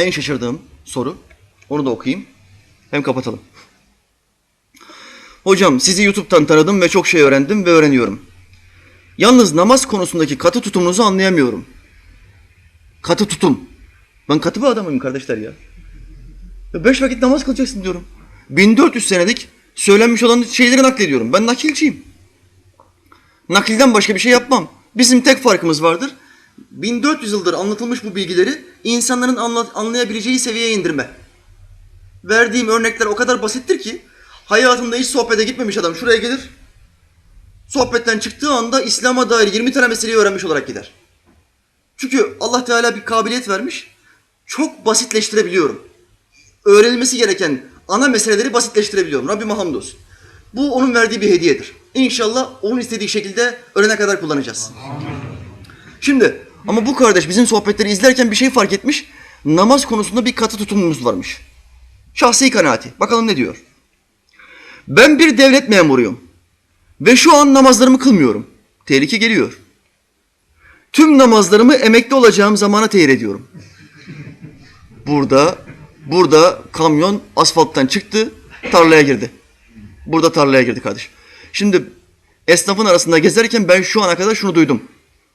En şaşırdığım soru. Onu da okuyayım. Hem kapatalım. Hocam sizi YouTube'dan tanıdım ve çok şey öğrendim ve öğreniyorum. Yalnız namaz konusundaki katı tutumunuzu anlayamıyorum. Katı tutum. Ben katı bir adamım kardeşler. Ya Beş vakit namaz kılacaksın diyorum. 1400 senelik söylenmiş olan şeyleri naklediyorum. Ben nakilciyim. Nakilden başka bir şey yapmam. Bizim tek farkımız vardır. 1400 yıldır anlatılmış bu bilgileri insanların anla- anlayabileceği seviyeye indirme. Verdiğim örnekler o kadar basittir ki hayatında hiç sohbete gitmemiş adam şuraya gelir. Sohbetten çıktığı anda İslam'a dair 20 tane meseleyi öğrenmiş olarak gider. Çünkü Allah Teala bir kabiliyet vermiş. Çok basitleştirebiliyorum. Öğrenilmesi gereken ana meseleleri basitleştirebiliyorum. Rabbime hamdolsun. Bu onun verdiği bir hediyedir. İnşallah onun istediği şekilde ölene kadar kullanacağız. Şimdi ama bu kardeş bizim sohbetleri izlerken bir şey fark etmiş. Namaz konusunda bir katı tutumumuz varmış. Şahsi kanaati. Bakalım ne diyor. Ben bir devlet memuruyum. Ve şu an namazlarımı kılmıyorum. Tehlike geliyor. Tüm namazlarımı emekli olacağım zamana tehir ediyorum. Burada, burada kamyon asfalttan çıktı, tarlaya girdi. Burada tarlaya girdi kardeş. Şimdi esnafın arasında gezerken ben şu ana kadar şunu duydum.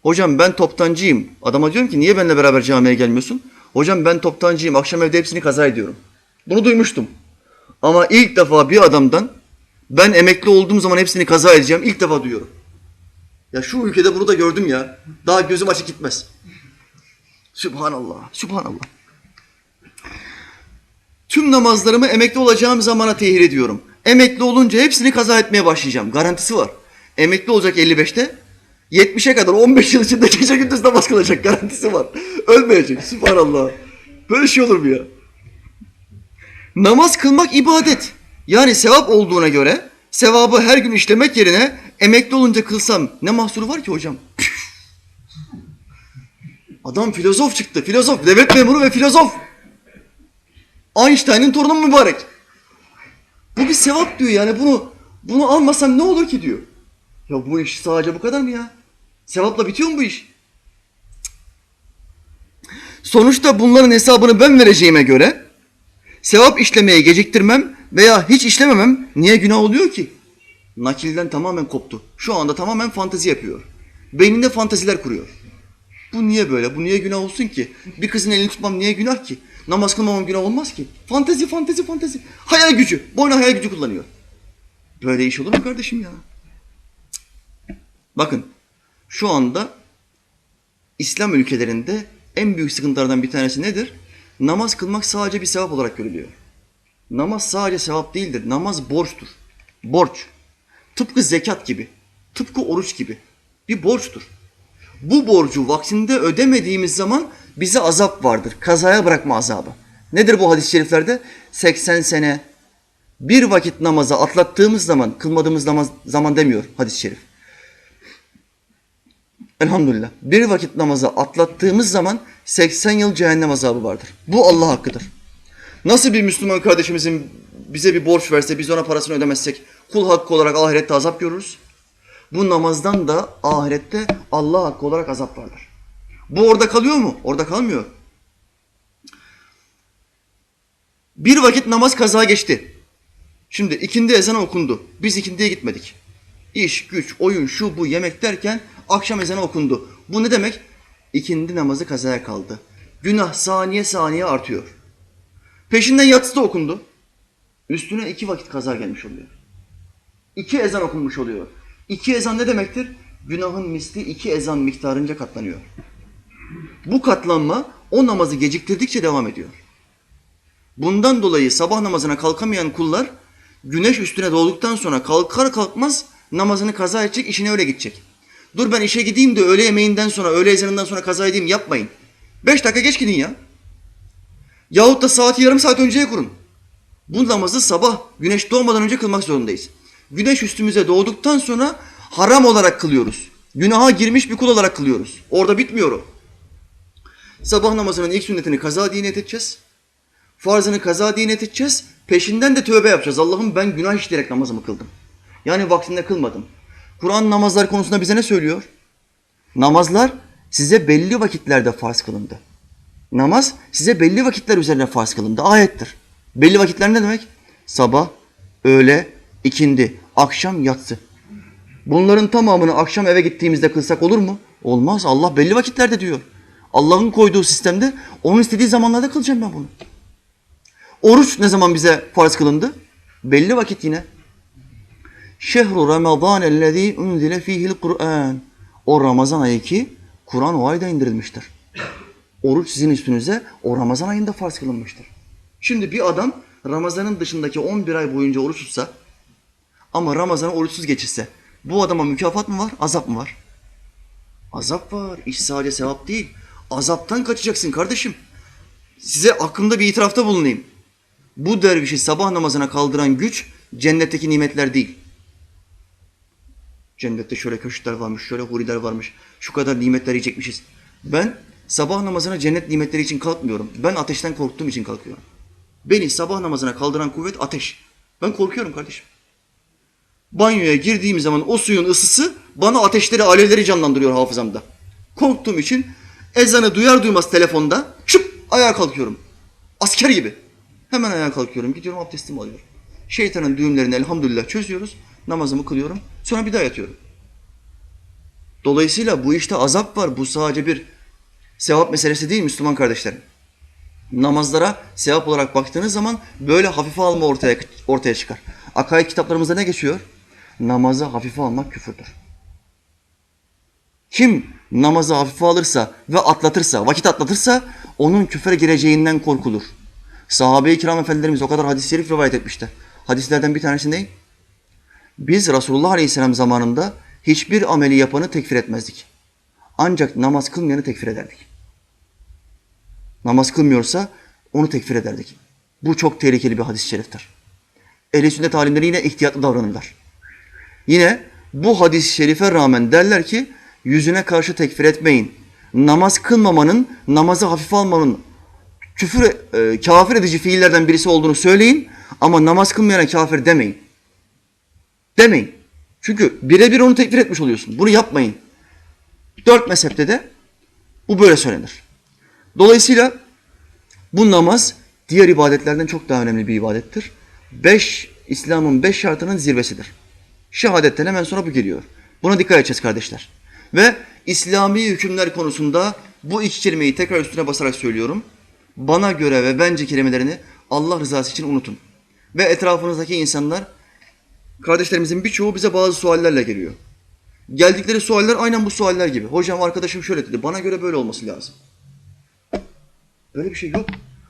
Hocam ben toptancıyım. Adama diyorum ki niye benimle beraber camiye gelmiyorsun? Hocam ben toptancıyım. Akşam evde hepsini kaza ediyorum. Bunu duymuştum. Ama ilk defa bir adamdan ben emekli olduğum zaman hepsini kaza edeceğim. İlk defa duyuyorum. Ya şu ülkede bunu da gördüm ya. Daha gözüm açık gitmez. Sübhanallah, Sübhanallah. Tüm namazlarımı emekli olacağım zamana tehir ediyorum. Emekli olunca hepsini kaza etmeye başlayacağım. Garantisi var. Emekli olacak 55'te. 70'e kadar 15 yıl içinde gece gündüz namaz kılacak. Garantisi var. Ölmeyecek. Sübhanallah. Böyle şey olur mu ya? Namaz kılmak ibadet. Yani sevap olduğuna göre sevabı her gün işlemek yerine emekli olunca kılsam ne mahsuru var ki hocam? Adam filozof çıktı. Filozof. Devlet memuru ve filozof. Einstein'ın torunu mübarek. Bu bir sevap diyor yani bunu bunu almasam ne olur ki diyor. Ya bu iş sadece bu kadar mı ya? Sevapla bitiyor mu bu iş? Sonuçta bunların hesabını ben vereceğime göre sevap işlemeyi geciktirmem veya hiç işlememem niye günah oluyor ki? Nakilden tamamen koptu. Şu anda tamamen fantezi yapıyor. Beyninde fanteziler kuruyor. Bu niye böyle? Bu niye günah olsun ki? Bir kızın elini tutmam niye günah ki? Namaz kılmamam günah olmaz ki. Fantezi, fantezi, fantezi. Hayal gücü. Boyuna hayal gücü kullanıyor. Böyle iş olur mu kardeşim ya? Bakın şu anda İslam ülkelerinde en büyük sıkıntılardan bir tanesi nedir? Namaz kılmak sadece bir sevap olarak görülüyor. Namaz sadece sevap değildir. Namaz borçtur. Borç. Tıpkı zekat gibi. Tıpkı oruç gibi. Bir borçtur. Bu borcu vaktinde ödemediğimiz zaman bize azap vardır. Kazaya bırakma azabı. Nedir bu hadis-i şeriflerde? 80 sene bir vakit namazı atlattığımız zaman, kılmadığımız namaz zaman demiyor hadis-i şerif. Elhamdülillah. Bir vakit namazı atlattığımız zaman 80 yıl cehennem azabı vardır. Bu Allah hakkıdır. Nasıl bir Müslüman kardeşimizin bize bir borç verse biz ona parasını ödemezsek kul hakkı olarak ahirette azap görürüz. Bu namazdan da ahirette Allah hakkı olarak azap vardır. Bu orada kalıyor mu? Orada kalmıyor. Bir vakit namaz kaza geçti. Şimdi ikindi ezanı okundu. Biz ikindiye gitmedik. İş, güç, oyun, şu bu yemek derken akşam ezanı okundu. Bu ne demek? İkindi namazı kazaya kaldı. Günah saniye saniye artıyor. Peşinden yatsı da okundu. Üstüne iki vakit kaza gelmiş oluyor. İki ezan okunmuş oluyor. İki ezan ne demektir? Günahın misli iki ezan miktarınca katlanıyor. Bu katlanma o namazı geciktirdikçe devam ediyor. Bundan dolayı sabah namazına kalkamayan kullar güneş üstüne doğduktan sonra kalkar kalkmaz namazını kaza edecek, işine öyle gidecek. Dur ben işe gideyim de öğle yemeğinden sonra, öğle ezanından sonra kaza edeyim yapmayın. Beş dakika geç gidin ya. Yahut da saati yarım saat önceye kurun. Bu namazı sabah güneş doğmadan önce kılmak zorundayız. Güneş üstümüze doğduktan sonra haram olarak kılıyoruz. Günaha girmiş bir kul olarak kılıyoruz. Orada bitmiyor o. Sabah namazının ilk sünnetini kaza diye niyet edeceğiz. Farzını kaza diye niyet edeceğiz. Peşinden de tövbe yapacağız. Allah'ım ben günah işleyerek namazımı kıldım. Yani vaktinde kılmadım. Kur'an namazlar konusunda bize ne söylüyor? Namazlar size belli vakitlerde farz kılındı. Namaz size belli vakitler üzerine farz kılındı. Ayettir. Belli vakitler ne demek? Sabah, öğle, ikindi, akşam, yatsı. Bunların tamamını akşam eve gittiğimizde kılsak olur mu? Olmaz. Allah belli vakitlerde diyor. Allah'ın koyduğu sistemde onun istediği zamanlarda kılacağım ben bunu. Oruç ne zaman bize farz kılındı? Belli vakit yine. Şehru Ramazan ellezî unzile fihil Kur'an. O Ramazan ayı ki Kur'an o ayda indirilmiştir. Oruç sizin üstünüze o Ramazan ayında farz kılınmıştır. Şimdi bir adam Ramazan'ın dışındaki 11 ay boyunca oruç tutsa ama Ramazan'ı oruçsuz geçirse bu adama mükafat mı var, azap mı var? Azap var. İş sadece sevap değil. Azaptan kaçacaksın kardeşim. Size aklımda bir itirafta bulunayım. Bu dervişi sabah namazına kaldıran güç cennetteki nimetler değil. Cennette şöyle köşkler varmış, şöyle huriler varmış, şu kadar nimetler yiyecekmişiz. Ben sabah namazına cennet nimetleri için kalkmıyorum. Ben ateşten korktuğum için kalkıyorum. Beni sabah namazına kaldıran kuvvet ateş. Ben korkuyorum kardeşim. Banyoya girdiğim zaman o suyun ısısı bana ateşleri, alevleri canlandırıyor hafızamda. Korktuğum için ezanı duyar duymaz telefonda şıp ayağa kalkıyorum. Asker gibi. Hemen ayağa kalkıyorum. Gidiyorum abdestimi alıyorum. Şeytanın düğümlerini elhamdülillah çözüyoruz. Namazımı kılıyorum. Sonra bir daha yatıyorum. Dolayısıyla bu işte azap var. Bu sadece bir sevap meselesi değil Müslüman kardeşlerim. Namazlara sevap olarak baktığınız zaman böyle hafife alma ortaya ortaya çıkar. Akaid kitaplarımızda ne geçiyor? Namazı hafife almak küfürdür. Kim namazı hafife alırsa ve atlatırsa, vakit atlatırsa onun küfre gireceğinden korkulur. Sahabe-i kiram efendilerimiz o kadar hadis-i şerif rivayet etmişler. Hadislerden bir tanesi ne? Biz Resulullah Aleyhisselam zamanında hiçbir ameli yapanı tekfir etmezdik. Ancak namaz kılmayanı tekfir ederdik. Namaz kılmıyorsa onu tekfir ederdik. Bu çok tehlikeli bir hadis-i şeriftir. Ehl-i sünnet alimleri yine ihtiyatlı davranırlar. Yine bu hadis-i şerife rağmen derler ki yüzüne karşı tekfir etmeyin. Namaz kılmamanın, namazı hafife almanın küfür, e, kafir edici fiillerden birisi olduğunu söyleyin ama namaz kılmayana kafir demeyin. Demeyin. Çünkü birebir onu tekfir etmiş oluyorsun. Bunu yapmayın. Dört mezhepte de bu böyle söylenir. Dolayısıyla bu namaz diğer ibadetlerden çok daha önemli bir ibadettir. Beş, İslam'ın beş şartının zirvesidir. Şehadetten hemen sonra bu geliyor. Buna dikkat edeceğiz kardeşler. Ve İslami hükümler konusunda bu iki kelimeyi tekrar üstüne basarak söylüyorum. Bana göre ve bence kelimelerini Allah rızası için unutun. Ve etrafınızdaki insanlar, kardeşlerimizin birçoğu bize bazı suallerle geliyor. Geldikleri sualler aynen bu sualler gibi. Hocam arkadaşım şöyle dedi, bana göre böyle olması lazım. Öyle bir şey yok.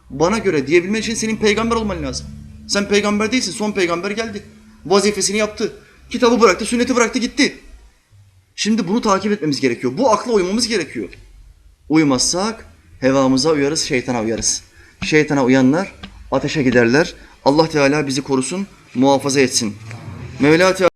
Bana göre diyebilmen için senin peygamber olman lazım. Sen peygamber değilsin, son peygamber geldi. Vazifesini yaptı. Kitabı bıraktı, sünneti bıraktı, gitti. Şimdi bunu takip etmemiz gerekiyor. Bu akla uymamız gerekiyor. Uymazsak hevamıza uyarız, şeytana uyarız. Şeytana uyanlar ateşe giderler. Allah Teala bizi korusun, muhafaza etsin. Mevla Teala